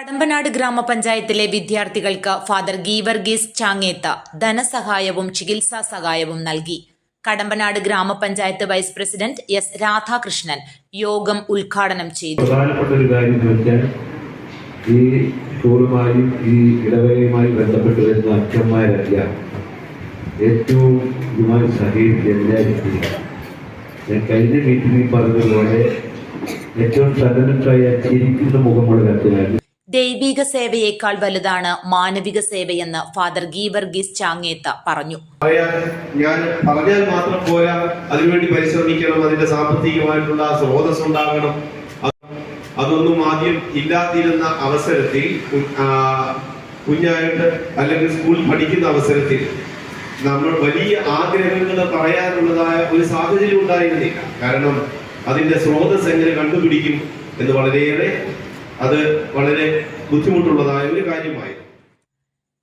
കടമ്പനാട് ഗ്രാമപഞ്ചായത്തിലെ വിദ്യാർത്ഥികൾക്ക് ഫാദർ ഗീവർഗീസ് ചാങ്ങേത്ത ധനസഹായവും ചികിത്സാ സഹായവും നൽകി. കടമ്പനാട് ഗ്രാമപഞ്ചായത്ത് വൈസ് പ്രസിഡന്റ് എസ് രാധാകൃഷ്ണൻ യോഗം ഉദ്ഘാടനം ചെയ്തു. ഈ സ്കൂളുമായും ഈ ഇടവകയുമായി ബന്ധപ്പെട്ട് വരുന്ന അച്ഛന്മാരല്ല ഏറ്റവും ഇതുമായി സഹകരിച്ച് ചെയ്യുക ഞാൻ കഴിഞ്ഞ മീറ്റിംഗിൽ പറഞ്ഞതുപോലെ ഏറ്റവും സഹനത്തായി ചിരിക്കുന്ന മുഖമുള്ള കത്തിലാണ്. ദൈവിക സേവയേക്കാൾ വലുതാണ് മാനവിക സേവയെന്ന് ഫാദർ ഗീവർഗീസ് ചാങ്ങേത്ത പറഞ്ഞു. ഞാൻ പറഞ്ഞാൽ മാത്രം പോരാ അതിനുവേണ്ടി പരിശ്രമിക്കണം അതിന്റെ സാമ്പത്തികമായിട്ടുള്ള സ്രോതസ് ഉണ്ടാകണം അതൊന്നും ആദ്യം ഇല്ലാതിരുന്ന അവസരത്തിൽ കുഞ്ഞായിട്ട് അല്ലെങ്കിൽ സ്കൂൾ പഠിക്കുന്ന അവസരത്തിൽ നമ്മൾ വലിയ ആഗ്രഹങ്ങൾ പറയാനുള്ളതായ ഒരു സാഹചര്യം ഉണ്ടായിരുന്നില്ല. കാരണം അതിന്റെ സ്രോതസ് എങ്ങനെ കണ്ടുപിടിക്കും എന്ന് വളരെയേറെ അത് വളരെ ബുദ്ധിമുട്ടുള്ളതായ ഒരു കാര്യമായി.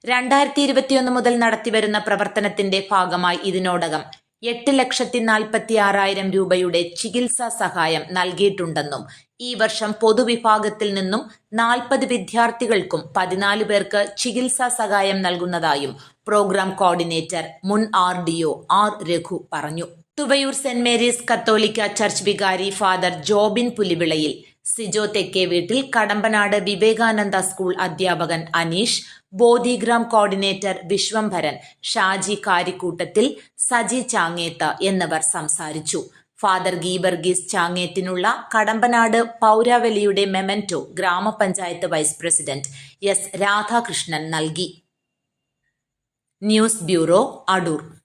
രണ്ടായിരത്തി ഇരുപത്തിയൊന്ന് മുതൽ നടത്തിവരുന്ന പ്രവർത്തനത്തിന്റെ ഭാഗമായി ഇതിനോടകം എട്ട് ലക്ഷത്തി നാൽപ്പത്തി ആറായിരം രൂപയുടെ ചികിത്സാ സഹായം നൽകിയിട്ടുണ്ടെന്നും ഈ വർഷം പൊതുവിഭാഗത്തിൽ നിന്നും നാൽപ്പത് വിദ്യാർത്ഥികൾക്കും പതിനാല് പേർക്ക് ചികിത്സാ സഹായം നൽകുന്നതായും പ്രോഗ്രാം കോർഡിനേറ്റർ മുൻ R D O R Raghu പറഞ്ഞു. തുവയൂർ സെന്റ് മേരീസ് കത്തോലിക്ക ചർച്ച് വികാരി ഫാദർ ജോബിൻ പുലിവിളയിൽ സിജോ തെക്കേ വീട്ടിൽ കടമ്പനാട് വിവേകാനന്ദ സ്കൂൾ അധ്യാപകൻ അനീഷ് ബോധിഗ്രാം കോർഡിനേറ്റർ വിശ്വംഭരൻ ഷാജി കാരിക്കൂട്ടത്തിൽ സജി ചാങ്ങേത്ത് എന്നിവർ സംസാരിച്ചു. ഫാദർ ഗീബർഗീസ് ചാങ്ങേത്തിനുള്ള Kadampanad പൗരാവലിയുടെ memento grama panchayat vice president S Radhakrishnan നൽകി. News bureau Adoor.